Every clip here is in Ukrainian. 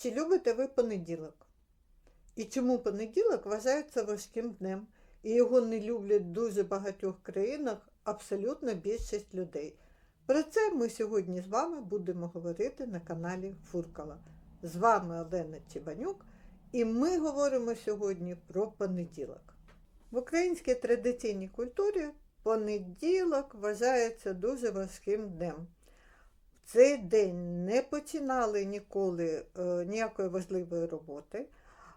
Чи любите ви понеділок? І чому понеділок вважається важким днем? І його не люблять в дуже багатьох країнах абсолютно більшість людей. Про це ми сьогодні з вами будемо говорити на каналі Фуркала. З вами Олена Чебанюк, і ми говоримо сьогодні про понеділок. В українській традиційній культурі понеділок вважається дуже важким днем. Цей день не починали ніколи е, ніякої важливої роботи,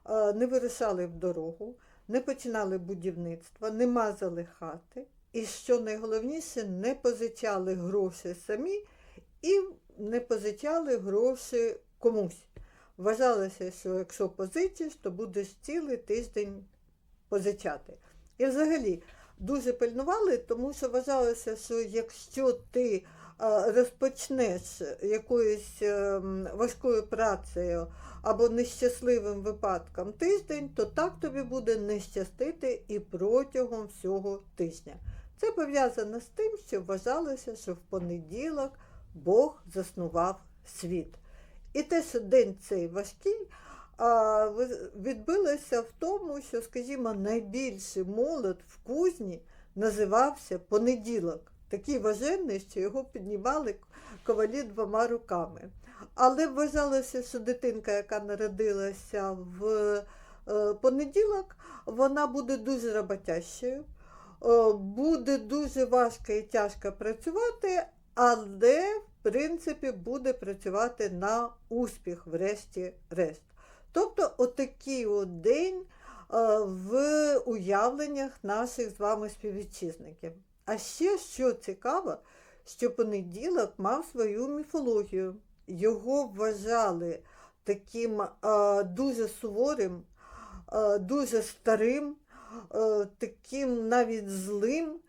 е, не вирушали в дорогу, не починали будівництва, не мазали хати. І що найголовніше, не позичали гроші самі і не позичали гроші комусь. Вважалося, що якщо позичиш, то будеш цілий тиждень позичати. І взагалі дуже пильнували, тому що вважалося, що якщо ти розпочнеш якоюсь ем, важкою працею або нещасливим випадком тиждень, то так тобі буде не щастити і протягом всього тижня. Це пов'язано з тим, що вважалося, що в понеділок Бог заснував світ. І те, що день цей важкий, відбилося в тому, що, скажімо, найбільший молот в кузні називався понеділок. Такий важений, що його піднімали ковалі двома руками. Але вважалося, що дитинка, яка народилася в е, понеділок, вона буде дуже роботящою, е, буде дуже важко і тяжко працювати, але в принципі буде працювати на успіх, врешті-решт. Тобто, отакий от день е, в уявленнях наших з вами співвітчизників. А ще що цікаво, що понеділок мав свою міфологію. Його вважали таким е, дуже суворим, е, дуже старим, е, таким навіть злим.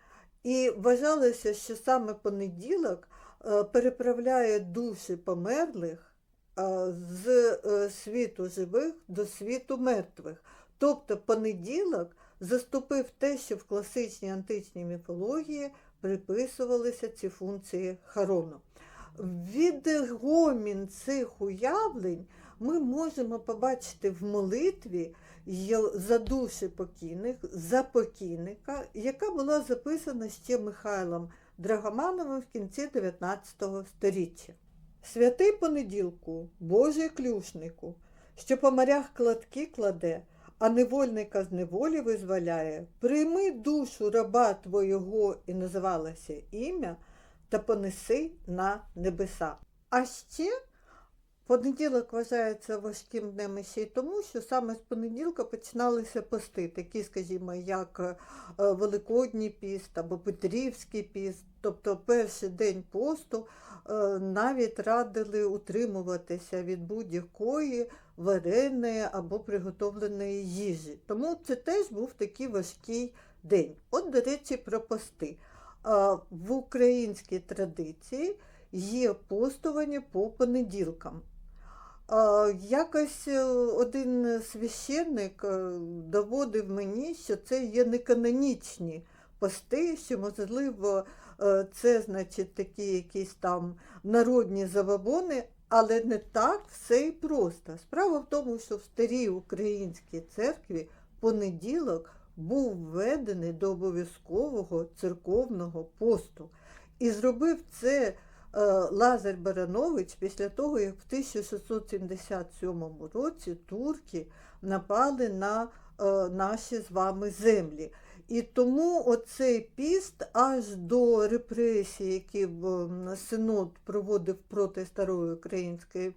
І вважалося, що саме понеділок е, переправляє душі померлих е, з е, світу живих до світу мертвих. Тобто понеділок заступив те, що в класичній античній міфології приписувалися ці функції Харону. Відгомін цих уявлень ми можемо побачити в молитві за душі покійних, за покійника, яка була записана ще Михайлом Драгомановим в кінці 19 століття. Святий понеділку, Божий клюшнику, що по морях кладки кладе, а невольника з неволі визволяє, прийми душу раба твого і називалося ім'я, та понеси на небеса. А ще понеділок вважається важким днем ще й тому, що саме з понеділка починалися пости, такі, скажімо, як е, Великодній піст або Петрівський піст, тобто перший день посту е, навіть радили утримуватися від будь-якої вареної або приготовленої їжі. Тому це теж був такий важкий день. От, до речі, про пости. В українській традиції є постування по понеділкам. Якось е, один священник е, доводив мені, що це є неканонічні пости, що, можливо, е, це значить такі якісь там народні забобони, але не так все і просто. Справа в тому, що в старій українській церкві понеділок був введений до обов'язкового церковного посту. І зробив це Лазар Баранович після того, як в 1677 році турки напали на е, наші з вами землі. І тому оцей піст аж до репресій, які Синод проводив проти старої української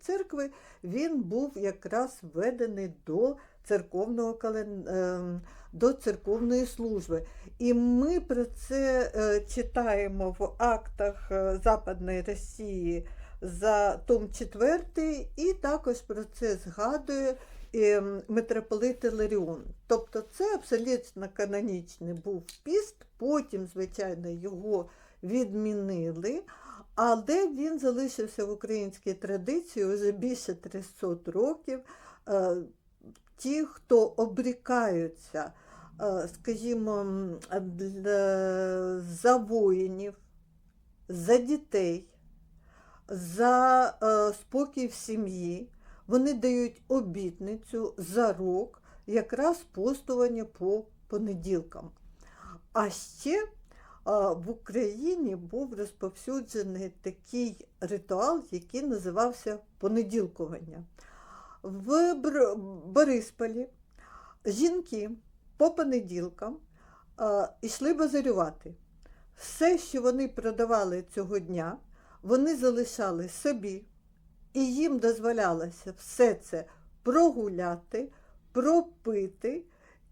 церкви, він був якраз введений до церковного ем, до церковної служби. І ми про це е, читаємо в актах е, Западної Росії за том 4, і також про це згадує ем, митрополит Іларіон.Тобто це абсолютно канонічний був піст, потім, звичайно, його відмінили, але він залишився в українській традиції вже більше 300 років. Е, Ті, хто обрікаються, е, скажімо, для- за воїнів, за дітей, за е, спокій в сім'ї, вони дають обітницю за рок, якраз постування по понеділкам. А ще в Україні був розповсюджений такий ритуал, який називався понеділкування. В Борисполі жінки по понеділкам а, йшли базарювати. Все, що вони продавали цього дня, вони залишали собі, і їм дозволялося все це прогуляти, пропити.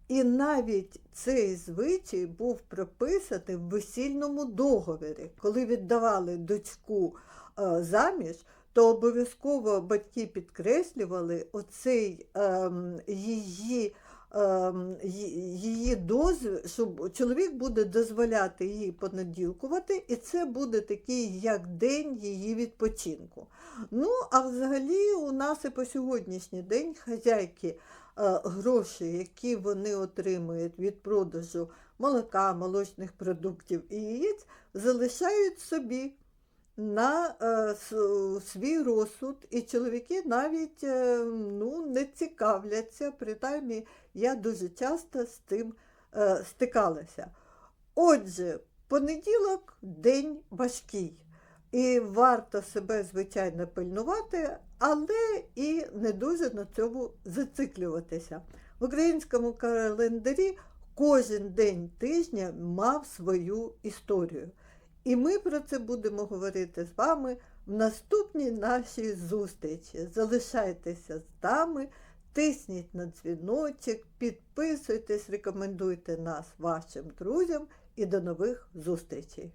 І навіть цей звичай був прописаний в весільному договорі. Коли віддавали дочку е, заміж, то обов'язково батьки підкреслювали оцей ем, її, ем, її дозвіл, що чоловік буде дозволяти їй понеділкувати, і це буде такий як день її відпочинку. Ну, а взагалі у нас і по сьогоднішній день хазяйки е, гроші, які вони отримують від продажу молока, молочних продуктів і яєць, залишають собі на е, свій розсуд, і чоловіки навіть е, ну, не цікавляться. Принаймні, я дуже часто з тим е, стикалася. Отже, понеділок день важкий. І варто себе, звичайно, пильнувати, але і не дуже на цьому зациклюватися. В українському календарі кожен день тижня мав свою історію. І ми про це будемо говорити з вами в наступній нашій зустрічі. Залишайтеся з нами, тисніть на дзвіночок, підписуйтесь, рекомендуйте нас вашим друзям і до нових зустрічей!